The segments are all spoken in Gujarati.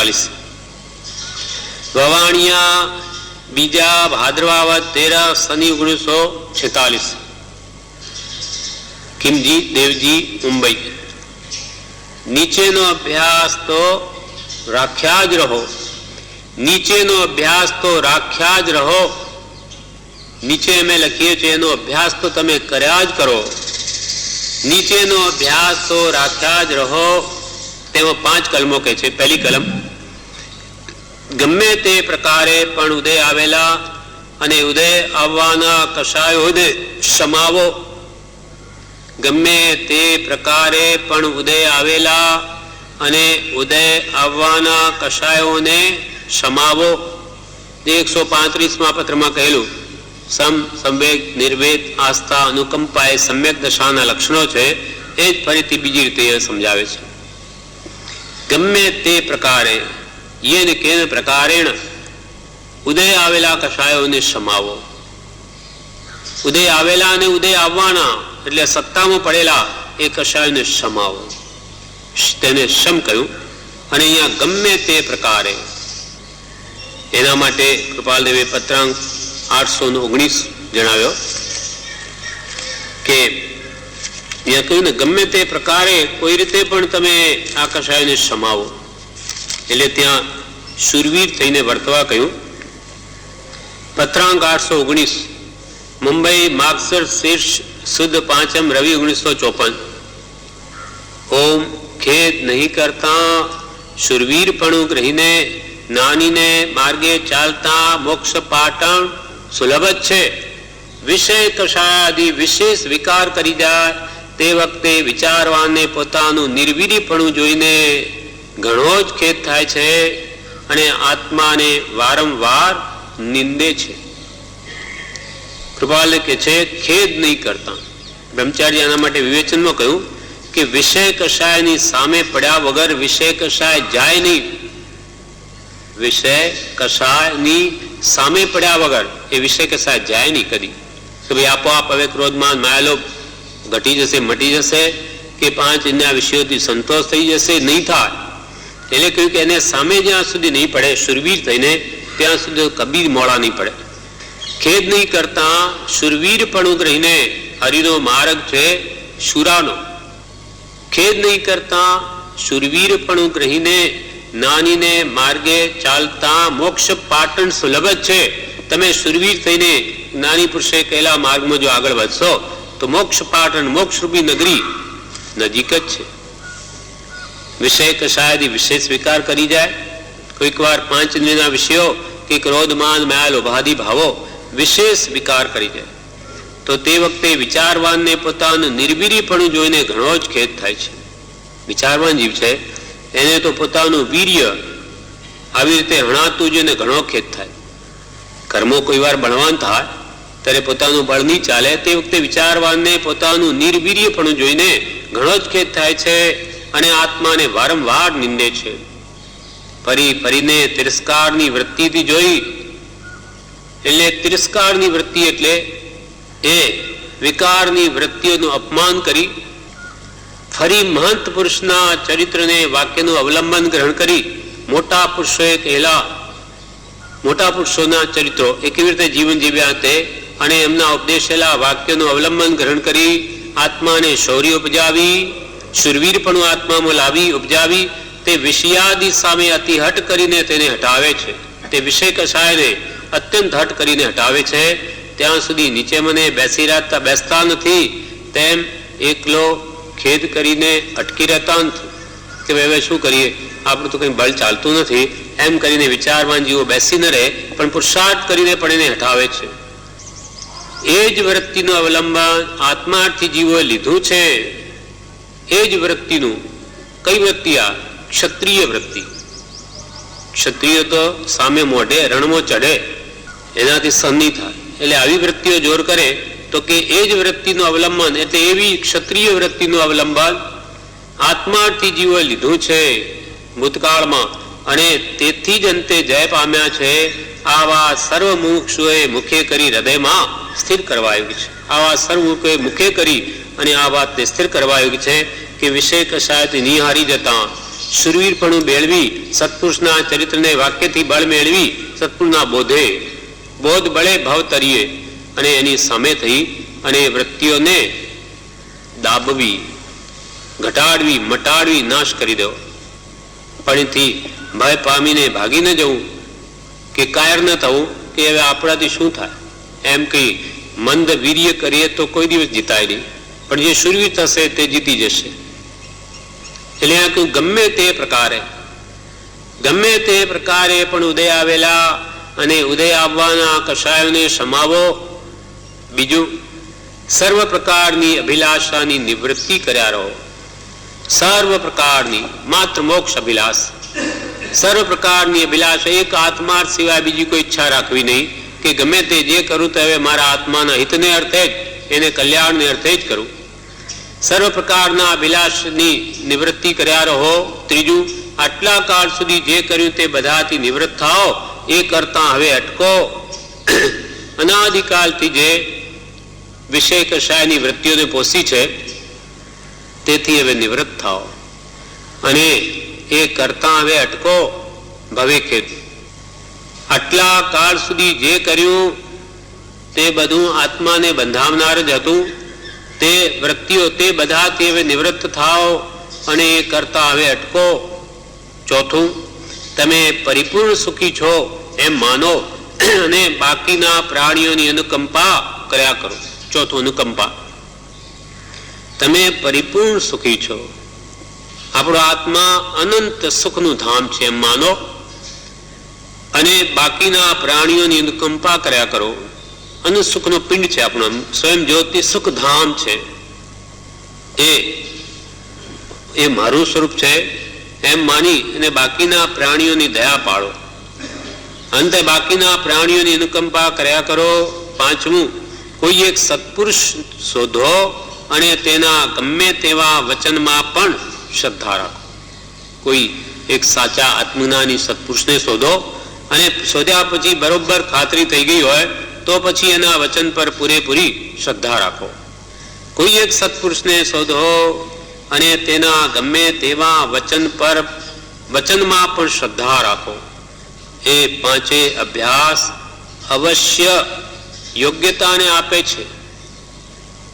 છેતાલીસ વવાણિયા બીજા ભાદ્રવાવત તેરા, શનિ ઓગણીસો છેતાલીસ. કિમજી, દેવજી, મુંબઈ. નીચેનો અભ્યાસ તો રાખ્યા જ રહો. નીચેનો અભ્યાસ તો રાખ્યા જ રહો. નીચે અમે લખીએ છીએ, એનો અભ્યાસ તો તમે કર્યા જ કરો. નીચેનો અભ્યાસ તો રાખ્યા જ રહો. તેમાં પાંચ કલમો કહે છે. પહેલી કલમ. ગમે તે પ્રકારે પણ ઉદય આવેલા અને ઉદય આવવાના કશાયોને સમાવો. ગમે તે પ્રકારે પણ ઉદય આવેલા અને ઉદય આવવાના કશાયોને સમાવો. એકસો પાંત્રીસમાં પત્રમાં કહેલું, સમ, સંવેગ, નિર્વેદ, આસ્થા અનુકંપા એ સમ્યક દશાના લક્ષણો છે, એ જ ફરીથી બીજી રીતે સમજાવે છે. ગમે તે પ્રકારે યેન કેન પ્રકારેણ. ઉદય આવેલા કષાયોને સમાવો ઉદય આવેલા અને ઉદય આવવાના, એટલે સત્તામાં પડેલા, એ કષાયોને સમાવો તેને સમ કહ્યું. અને અહીંયા ગમે તે પ્રકારે. એના માટે કૃપાલદેવે પત્રાંક આઠસો ઓગણીસ જણાવ્યો કે, અહીંયા કહ્યું ને ગમે તે પ્રકારે કોઈ રીતે પણ તમે આ કષાયોને સમાવો એટલે ત્યાં શુરવીર થઈને વર્તવા કહ્યું પત્રાંક આઠસો ઓગણીસ, મુંબઈ માગસર શીર્ષ શુદ્ધ પાંચમ રવિ ઓગણીસો ચોપન. ઓમ ખેદ નહીં કરતા શુરવીરપણું ગ્રહીને, નાનીને માર્ગે ચાલતા મોક્ષ પાટણ સુલભ જ છે. વિષય કશાયાદિ વિશેષ વિકાર કરી જાય, તે વખતે વિચારવાને પોતાનું નિર્વીરીપણું જોઈને ઘણો જ ખેદ થાય છે અને આત્માને વારંવાર નિંદે છે. કૃપાલ કે છે, ખેદ નહીં કરતા. બ્રહ્મચારી આના માટે વિવેચનમાં કહ્યું કે વિષય કષાયની સામે પડ્યા વગર વિષય કશાય જાય નહીં. વિષય કષાયની સામે પડ્યા વગર એ વિષય કશાય જાય નહીં કદી. કે ભાઈ આપોઆપ હવે ક્રોધમાં માયાલોભ ઘટી જશે, મટી જશે કે પાંચ એના વિષયોથી સંતોષ થઈ જશે, નહીં થાય. એટલે કહ્યું કે એને સામે જ્યાં સુધી નહીં પડે શુરવીર થઈને ત્યાં સુધી કબીર મોડા નહીં પડે. ખેદ નહીં કરતા શુરવીરપણું રહીને હરિનો માર્ગ છે શુરાનો. ખેદ નહીં કરતા શુરવીરપણું રહીને નાનીને માર્ગે ચાલતા મોક્ષ પાટણ સુલભ છે. તમે શુરવીર થઈને નાની પુરુષે કહેલા માર્ગમાં જો આગળ વધશો, તો મોક્ષ પાટણ, મોક્ષરૂપી નગરી નજીક જ છે. વિષય કશાયદી વિશેષ સ્વીકાર કરી જાય. કોઈક વાર પાંચ ઇન્દ્રિયના વિષયો કે ક્રોધ માન માયા ભાવો વિશેષ વિકાર કરી જાય. તો તે વખતે વિચારવાનને પોતાનું નિર્વીરીપણું જોઈને ઘણો જ ખેદ થાય છે. વિચારવાન જીવ છે, એને તો પોતાનું વીર્ય આવી રીતે હણાતું જોઈને ઘણો ખેદ થાય. કર્મો કોઈ વાર બળવાન થાય, ત્યારે પોતાનું બળ નહીં ચાલે, તે વખતે વિચારવાનને પોતાનું નિર્વીર્યપણું જોઈને ઘણો જ ખેદ થાય છે. અને આત્માને વારંવાર નિંદે છે. ફરી ફરીને તિરસ્કારની વૃત્તિથી જોઈ, એટલે તિરસ્કારની વૃત્તિ એટલે એ વિકારની વૃત્તિઓનું અપમાન કરી, ફરી મહંત પુરુષના ચરિત્રને વાક્યનું અવલંબન ગ્રહણ કરી, મોટા પુરુષોએ કહેલા, મોટા પુરુષોના ચરિત્રો એ કેવી રીતે જીવન જીવ્યા તે? અને એમના ઉપદેશેલા વાક્યનું અવલંબન ગ્રહણ કરી, આત્માને શૌર્ય ઉપજાવી શુરવીરપણું આત્મામાં લાવી, ઉપજાવી, તે વિષયાદિ સામે અતિહટ કરીને તેને હટાવે છે. તે વિષય કસાયને અત્યંત હટ કરીને હટાવે છે. ત્યાં સુધી નીચે મને બેસી રહેતા બેસતા નથી. તેમ એકલો ખેદ કરીને અટકી રહેતા નથી. કે હવે શું કરીએ? આપણું તો કંઈ બળ ચાલતું નથી. એમ કરીને વિચારવાન જીવો બેસી ન રહે, પણ પુરુષાર્થ કરીને પણ એને હટાવે છે. એ જ વૃત્તિનું અવલંબન આત્માર્થી જીવોએ લીધું છે. એ જ વૃત્તિનું કઈ વૃત્તિ આ? ક્ષત્રિય વૃત્તિ. ક્ષત્રિય તો સામે મોઢે, રણમાં ચઢે, એનાથી સંધિ થાય. એટલે આવી વૃત્તિઓ જોર કરે તો કે એ જ વૃત્તિનું અવલંબન, એટલે એવી ક્ષત્રિય વૃત્તિનું અવલંબન આત્માર્થી જીવોએ લીધું છે. ભૂતકાળમાં અને તેથી જ અંતે જય પામ્યા છે આવા સર્વ મુમુક્ષુએ મુખે કરી હૃદયમાં સ્થિર કરવા છે. આવા સર્વ મુખે કરી અને આ વાતને સ્થિર કરવા આવ્યું છે કે વિષય કશાયથી નિહારી જતા શુરવીરપણું મેળવી, સત્પુરુષના ચરિત્રને વાક્યથી બળ મેળવી, સત્પુરુષના બોધે, બોધ બળે ભાવ તરીએ અને એની સામે થઈ અને વૃત્તિઓને દાબવી, ઘટાડવી, મટાડવી, નાશ કરી દેવો પણથી ભય પામીને ભાગી ન જવું, કે કાયર ન થવું, કે હવે આપણાથી શું થાય? એમ કહી મંદ વીર્ય કરીએ તો કોઈ દિવસ જીતાય નહીં. પણ જે શુરવીર થશે તે જીતી જશે. એટલે આ કહ્યું ગમે તે પ્રકારે, ગમે તે પ્રકારે પણ ઉદય આવેલા અને ઉદય આવવાના કષાયોને સમાવો. બીજું, સર્વ પ્રકારની અભિલાષાની નિવૃત્તિ કર્યા રહો. સર્વ પ્રકારની માત્ર મોક્ષ અભિલાષ. સર્વ પ્રકારની અભિલાષ, એક આત્મા સિવાય બીજી કોઈ ઈચ્છા રાખવી નહીં કે ગમે તે જે કરું તો હવે મારા આત્માના હિતને અર્થે જ, એને કલ્યાણને અર્થે જ કરું. સર્વ પ્રકારના અભિલાષની નિવૃત્તિ કર્યા રહો. ત્રીજું, આટલા કાળ સુધી જે કર્યું તે બધાથી નિવૃત્ત થાઓ. એ કરતા હવે અટકો. અનાદિકાલથી જે વિષય કશાયની વૃત્તિઓને પોષી છે, તેથી હવે નિવૃત્ત થાઓ. અને એ કરતા હવે અટકો ભવે ખેત આટલા કાળ સુધી જે કર્યું, તે બધું આત્માને બંધાવનાર જ હતું. તે વૃત્તિઓ તે બધાથી હવે નિવૃત્ત થાઓ અને એ કરતા હવે અટકો. ચોથું, તમે પરિપૂર્ણ સુખી છો એમ માનો અને બાકીના પ્રાણીઓની અનુકંપા કર્યા કરો. ચોથું અનુકંપા. તમે પરિપૂર્ણ સુખી છો. આપણો આત્મા અનંત સુખનું ધામ છે એમ માનો. અને બાકીના પ્રાણીઓની અનુકંપા કર્યા કરો. અનંત સુખનો પિંડ છે આપણો સ્વયં જ્યોતિ સુખ ધામ છે. એ એ મારું સ્વરૂપ છે એમ માની અને બાકીના પ્રાણીઓની દયા પાડો અંતે બાકીના પ્રાણીઓની અનુકંપા કર્યા કરો. પાંચમું, કોઈ એક સત્પુરુષ શોધો અને તેના ગમે તેવા વચનમાં પણ શ્રદ્ધા રાખો. કોઈ એક સાચા આત્મજ્ઞાની સત્પુરુષને શોધો અને શોધ્યા પછી બરોબર ખાતરી થઈ ગઈ હોય તો પછી એના વચન પર પૂરેપૂરી શ્રદ્ધા રાખો. કોઈ એક સત્પુરુષને શોધો અને તેના ગમે તેવા વચન પર વચનમાં પણ શ્રદ્ધા રાખો. એ પાંચે અભ્યાસ અવશ્ય યોગ્યતાને આપે છે.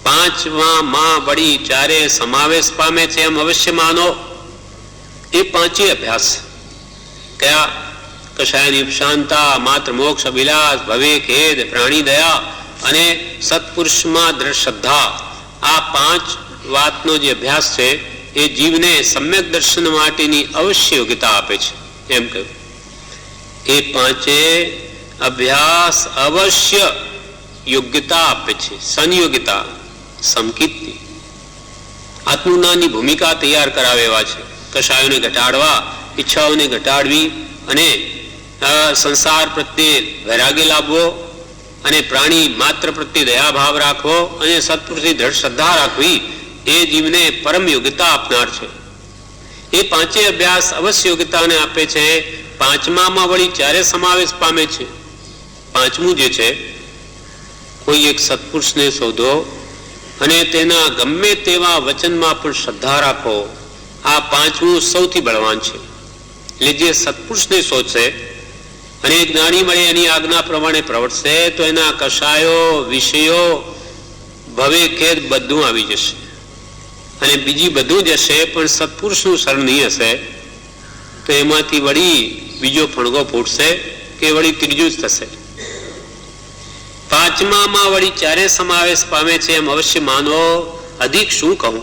પાંચમાં માં વળી ચારે સમાવેશ પામે છે એમ અવશ્ય માનો. એ પાંચે અભ્યાસ. કયા? કશાયની શાંતા માત્ર મોક્ષ, અભિલાષ, ભવે, ખેદ, પ્રાણી, દયા અને સત્પુરુષમાં દ્રઢ શ્રદ્ધા. આ પાંચ વાતનો જે અભ્યાસ છે, એ જીવને સમ્યક દર્શન માટેની અવશ્ય યોગ્યતા આપે છે. એમ કહ્યું. એ પાંચે અભ્યાસ અવશ્ય યોગ્યતા આપે છે. સંયોગ્યતા. સમકીર્તિ આત્મજ્ઞાનની ભૂમિકા તૈયાર કરાવે એવા છે. કશાયોને ઘટાડવા, ઈચ્છાઓને ઘટાડવી અને સંસાર પ્રત્યે વૈરાગ્ય લાવવો અને પ્રાણી માત્ર પ્રત્યે દયાભાવ રાખવો અને સત્પુરુષની દ્રઢ શ્રદ્ધા રાખવી એ જીવને પરમ યોગ્યતા આપનાર છે. એ પાંચે અભ્યાસ અવશ્ય યોગ્યતાને આપે છે. પાંચમામાં વળી ચારે સમાવેશ પામે છે. પાંચમું જે છે, કોઈ એક સત્પુરુષને શોધો અને તેના ગમે તેવા વચનમાં પણ શ્રદ્ધા રાખો, આ પાંચમું સૌથી બળવાન છે. એટલે જે સત્પુરુષને શોધશે અને જ્ઞાની મળે એની આજ્ઞા પ્રમાણે પ્રવર્તશે, તો એના કષાયો વિષયો, ભવે ખેદ બધું આવી જશે. અને બીજી બધું જ હશે, પણ સત્પુરુષનું શરણ નહીં હશે, તો એમાંથી વળી બીજો ફણગો ફૂટશે કે વળી ત્રીજું જ થશે. પાંચમામાં વળી ક્યારે સમાવેશ પામે છે એમ અવશ્ય માનવો અધિક શું કહું?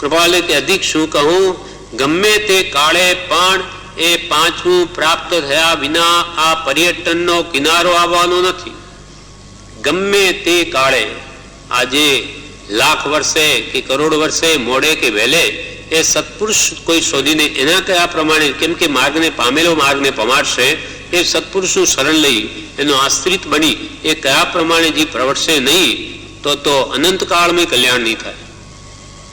કૃપાલે કે અધિક શું કહું? ગમે તે કાળે પણ એ પાંચમું પ્રાપ્ત થયા વિના આ પર્યટનનો કિનારો આવવાનો નથી. ગમે તે કાળે, આજે લાખ વર્ષે કે કરોડ વર્ષે મોડે કે વહેલે, એ સત્પુરુષ કોઈ શોધીને એના કયા પ્રમાણે, કેમ કે માર્ગને પામેલો માર્ગને પમાડશે એ સત્પુરુષનું શરણ લઈ એનો આશ્રિત બની એ કયા પ્રમાણે જે પ્રવર્તશે નહીં, તો તો અનંતકાળમાં કલ્યાણ નહીં થાય.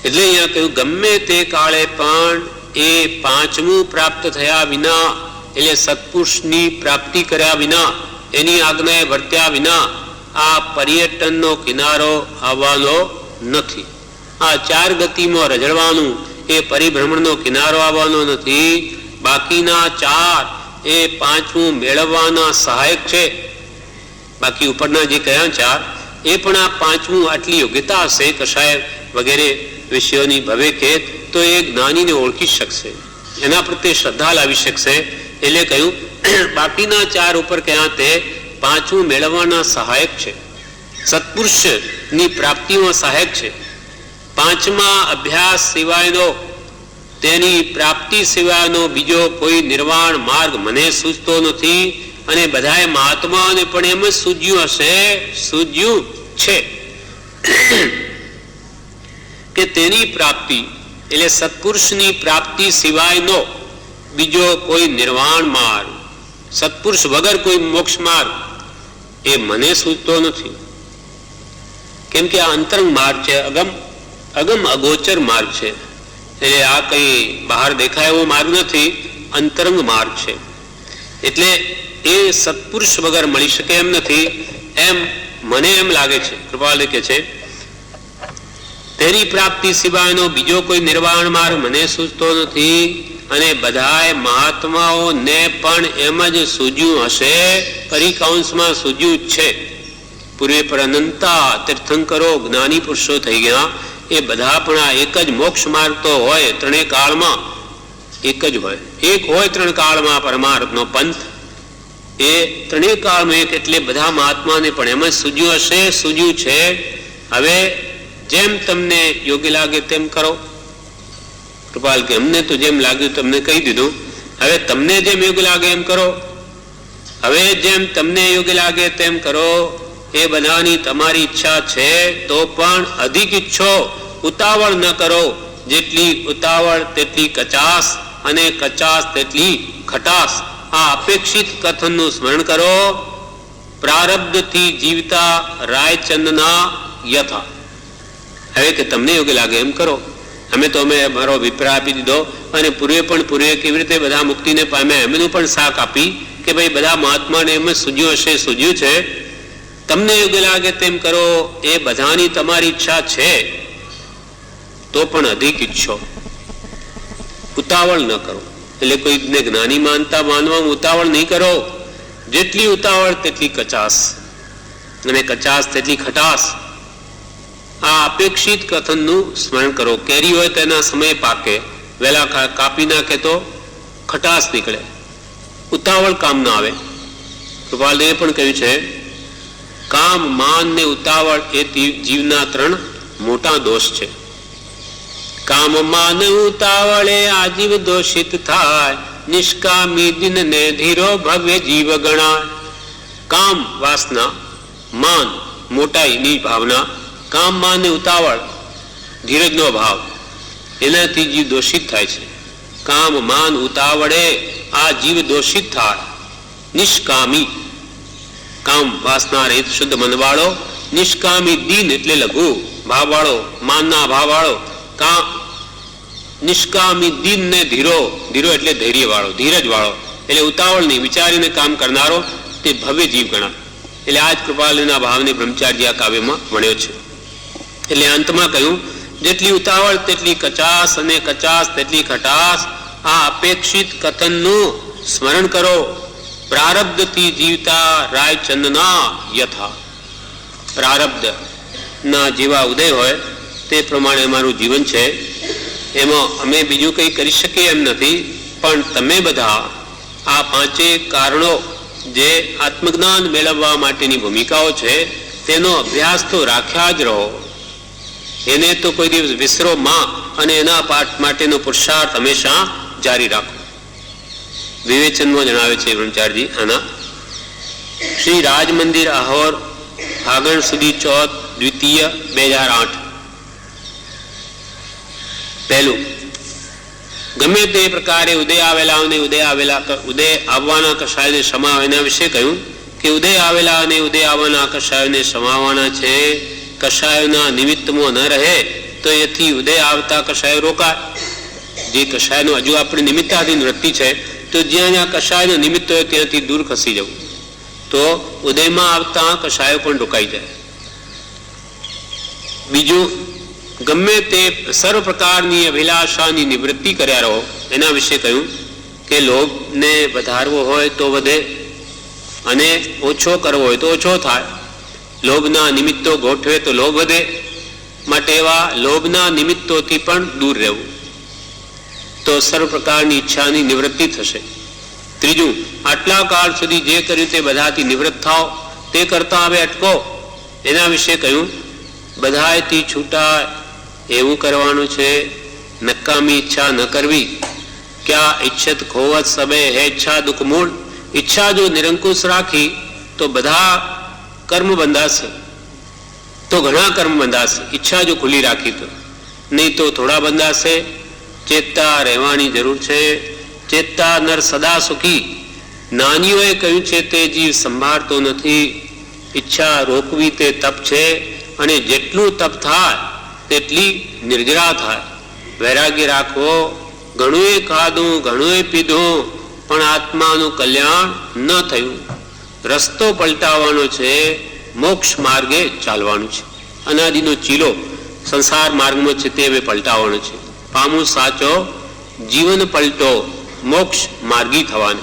એટલે અહીંયા કહ્યું, ગમે તે કાળે પણ એ પાંચમું પ્રાપ્ત થયા વિના, એટલે સત્પુરુષની પ્રાપ્તિ કર્યા વિના, એની આજ્ઞાએ વર્ત્યા વિના, આ પર્યટનનો કિનારો આવવાનો નથી. આ ચાર ગતિમાં રજડવાનું, એ પરિભ્રમણનો કિનારો આવવાનો નથી. બાકીના ચાર એ પાંચમું મેળવવાના સહાયક છે. બાકી ઉપરના જે કયા ચાર, એ પણ આ પાંચમું આટલી યોગ્યતા હશે કશાય વગેરે વિષયોની ભવે કે તો એ જ્ઞાનીને ઓળખી શકશે. એના પ્રત્યે શ્રદ્ધા લાવી શકશે. એટલે કહ્યું, બાકીના ચાર ઉપર કયા તે પાંચમું મેળવવાના સહાયક છે. સત્પુરુષની પ્રાપ્તિમાં સહાયક છે. પાંચમા અભ્યાસ સિવાયનો તેની પ્રાપ્તિ સિવાયનો બીજો કોઈ નિર્વાણ માર્ગ મને સૂચતો નથી અને બધાએ મહાત્માઓને પણ એમ સૂજ્યું હશે, સૂજ્યું છે. કે તેની પ્રાપ્તિ, એટલે સત્પુરુષની પ્રાપ્તિ સિવાયનો બીજો કોઈ નિર્વાણ માર્ગ, સત્પુરુષ વગર કોઈ મોક્ષ માર્ગ, એ મને સૂચતો નથી. કેમ કે આ અંતરંગ માર્ગ છે, અગમ અગમ અગોચર માર્ગ છે. એટલે આ કંઈ બહાર દેખાય એવો માર્ગ નથી, અંતરંગ માર્ગ છે. એટલે એ સત્પુરુષ વગર મળી શકે એમ નથી, એમ મને એમ લાગે છે. કૃપાલ કે છે તેની પ્રાપ્તિ સિવાયનો બીજો કોઈ નિર્વાણ માર્ગ મને સૂચતો નથી અને બધાય મહાત્માઓને પણ એમ જ સૂજ્યું હશે પરિકાંશમાં સૂજ્યું છે. પૂર્વે પર અનંતા તીર્થંકરો જ્ઞાની પુરુષો થઈ ગયા. એ બધા પણ આ એક જ મોક્ષ માર્ગ તો હોય ત્રણેય કાળમાં. એક જ હોય. એક હોય ત્રણ કાળમાં પરમાર્થનો પંથ. એ ત્રણેય કાળમાં એક એટલે બધા મહાત્માને પણ એમ જ સૂજ્યું હશે, સૂજ્યું છે. હવે જેમ તમને યોગ્ય લાગે તેમ કરો. કૃપાલ કે અમને તો જેમ લાગ્યું તમને કહી દીધું. હવે તમને જેમ યોગ્ય લાગે એમ કરો. હવે જેમ તમને યોગ્ય લાગે તેમ કરો. એ બનાવવાની તમારી ઈચ્છા છે, તો પણ અધિક ઈચ્છો ઉતાવળ ન કરો. જેટલી ઉતાવળ તેટલી કચાસ અને કચાસ તેટલી ખટાસ આ અપેક્ષિત કથનનું સ્મરણ કરો. પ્રારબ્ધથી જીવતા રાયચંદના યથા. હવે કે તમને યોગ્ય લાગે એમ કરો. અમે તો અમે મારો અભિપ્રાય આપી દીધો અને પૂર્વે પણ પૂર્વે કેવી રીતે બધા મુક્તિને પામ્યા એમનું પણ શાક આપી કે ભાઈ બધા મહાત્માને એમ સૂજ્યું હશે, સૂજ્યું છે. તમને યોગ્ય લાગે તેમ કરો, એ બધાની તમારી ઈચ્છા છે, તો પણ અધિક ઈચ્છો. ઉતાવળ ન કરો. એટલે કોઈને જ્ઞાની માનતા માનવામાં ઉતાવળ નહીં કરો. જેટલી ઉતાવળ તેટલી કચાસ અને કચાસ તેટલી ખટાસ આ અપેક્ષિત કથનનું સ્મરણ કરો. કેરી હોય તેના સમય પાકે. વહેલા કાપી નાખે તો ખટાસ નીકળે. ઉતાવળ કામ ના આવે. કૃપાલદેવે પણ કહ્યું છે કામ, માન ને ઉતાવળ એ જીવના ત્રણ મોટા દોષ છે. કામ, માન, ઉતાવળે આજીવ દોષિત થાય. નિષ્કામી દિન ને ધીરો ભવ્ય જીવ ગણાય. કામ, વાસના, માન મોટાઈની ભાવના. કામ, માન ને ઉતાવળ, ધીરજનો ભાવ. એનાથી જીવ દોષિત થાય છે. કામ, માન, ઉતાવળે આ જીવ દોષિત થાય. નિષ્કામી કામ વાસના રહિત શુદ્ધ મનવાળો, નિષ્કામી દિન એટલે લઘુ ભાવવાળો માનના ભાવવાળો કા નિષ્કામી દિન ને ધીરો ધીરો એટલે ધૈર્ય વાળો ધીરજ વાળો એટલે ઉતાવળ નહીં વિચારીને કામ કરનારો તે ભવ્ય જીવ ગણાય. એટલે આ જ કૃપાલના ભાવને બ્રહ્મચાર્ય આ કાવ્યમાં વણ્યો છે. એટલે અંતમાં કહ્યું, જેટલી ઉતાવળ તેટલી કચાસ અને કચાસ તેટલી ખટાસ આ અપેક્ષિત કથનનું સ્મરણ કરો. પ્રારબ્ધથી જીવતા રાયચંદના યથા. પ્રારબ્ધ ના જેવા ઉદય હોય, તે પ્રમાણે અમારું જીવન છે. એમાં અમે બીજું કંઈ કરી શકીએ એમ નથી, પણ તમે બધા આ પાંચે કારણો જે આત્મજ્ઞાન મેળવવા માટેની ભૂમિકાઓ છે, તેનો અભ્યાસ તો રાખ્યા જ રહો. એને તો કોઈ દિવસ વિસરો માં અને એના પાઠ માટેનો પુરુષાર્થ હંમેશા જારી રાખો. વિવેચનમાં જણાવે છે બ્રહ્મચારજી આના, શ્રી રાજ મંદિર આહોર, ફાગણ સુધી ચોથ, દ્વિતીય, બે હજાર આઠ. પહેલું, ગમે તે પ્રકારે ઉદય આવેલા અને ઉદય આવેલા ઉદય આવવાના કશાયને સમાવ એના વિશે કહ્યું કે, ઉદય આવેલા અને ઉદય આવવાના કશાયોને સમાવવાના છે. કશાયોના નિમિત્તમાં ન રહે તો એથી ઉદય આવતા કશાયો રોકાય. જે કશાયનો હજુ આપણી નિમિત્તાધીન વૃત્તિ છે તો જ્યાં જ્યાં કશાયનો નિમિત્ત હોય ત્યાંથી દૂર ખસી જવું. તો ઉદયમાં આવતા કશાયો પણ રોકાઈ જાય. બીજું, ગમે તે સર્વ પ્રકારની અભિલાષાની નિવૃત્તિ કર્યા રહો, એના વિશે કહ્યું કે લોભને વધારવો હોય તો વધે અને ઓછો કરવો હોય તો ઓછો થાય. લોભના નિમિત્તો ગોઠવે તો લોભ વધે. માટે એવા લોભના નિમિત્તોથી પણ દૂર રહેવું. તો સર્વ પ્રકારની ઈચ્છાની નિવૃત્તિ થશે. ત્રીજું, આટલા કાળ સુધી જે કર્યું તે બધાથી નિવૃત્ત થાઓ. તે કરતા હવે અટકો. એના વિશે કહ્યું, બધાયથી છૂટા એવું કરવાનું છે. નકામી ઈચ્છા ન કરવી. ક્યાં ઈચ્છત ખોવત સમય હે ઈચ્છા દુઃખ મૂળ. ઈચ્છા જો નિરંકુશ રાખી, તો બધા કર્મ બંધાશે. તો ઘણા કર્મ બંધાશે. ઈચ્છા જો ખુલ્લી રાખી તો. નહીં તો થોડા બંધાશે. ચેતતા રહેવાની જરૂર છે. ચેતતા નર સદા સુખી. નાનીઓએ કહ્યું છે તે જીવ સંભાળતો નથી. ઈચ્છા રોકવી તે તપ છે અને જેટલું તપ થાય, તેટલી નિર્જરા થાય. વૈરાગ્ય રાખવો ઘણુંય ખાધું, ઘણુંય પીધું, પણ આત્માનું કલ્યાણ ન થયું. રસ્તો પલટાવવાનો છે, મોક્ષ માર્ગે ચાલવાનું છે. અનાદિનો ચીલો સંસાર માર્ગમાં છે તે હવે પલટાવવાનો છે. પામું સાચો, જીવન પલટો, મોક્ષ માર્ગી થવાનો.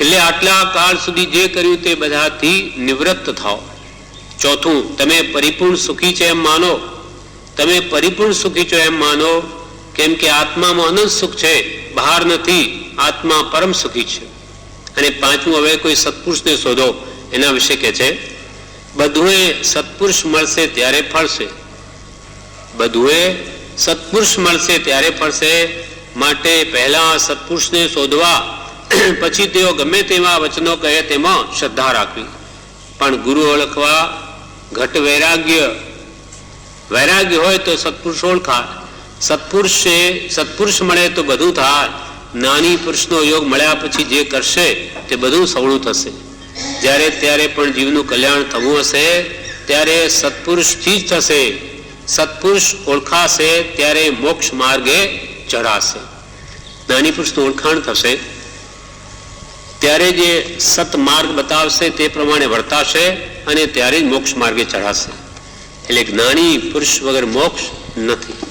એટલે આટલા કાળ સુધી જે કર્યું તે બધાથી નિવૃત્ત થાઓ. ચોથું, તમે પરિપૂર્ણ સુખી છે એમ માનો. તમે પરિપૂર્ણ સુખી છો એમ માનો, કેમ કે આત્મામાં અનંત સુખ છે, બહાર નથી, આત્મા પરમ સુખી છે. અને પાંચમું, હવે કોઈ સત્પુરુષને શોધો, એના વિશે કે છે બધુએ સત્પુરુષ મળશે ત્યારે ફળશે. બધુએ સત્પુરુષ મળશે ત્યારે ફળશે માટે પહેલા સત્પુરુષને શોધવા, પછી તેઓ ગમે તેવા વચનો કહે તેમાં શ્રદ્ધા રાખવી. પણ ગુરુ ઓળખવા ઘટ વૈરાગ્ય. વૈરાગ્ય હોય તો સત્પુરુષ ઓળખાય. સત્પુરુષે, સત્પુરુષ મળે તો બધું થાય. નાની પુરુષનો યોગ મળ્યા પછી જે કરશે તે બધું સવળું થશે. જ્યારે, ત્યારે પણ જીવનું કલ્યાણ થવું હશે, ત્યારે સત્પુરુષથી જ થશે. સત્પુરુષ ઓળખાશે ત્યારે મોક્ષ માર્ગે ચડાશે જ્ઞાની પુરુષનું ઓળખાણ થશે. ત્યારે જે સતમાર્ગ બતાવશે તે પ્રમાણે વર્તાશે અને ત્યારે જ મોક્ષ માર્ગે ચડાશે એટલે જ્ઞાની પુરુષ વગર મોક્ષ નથી.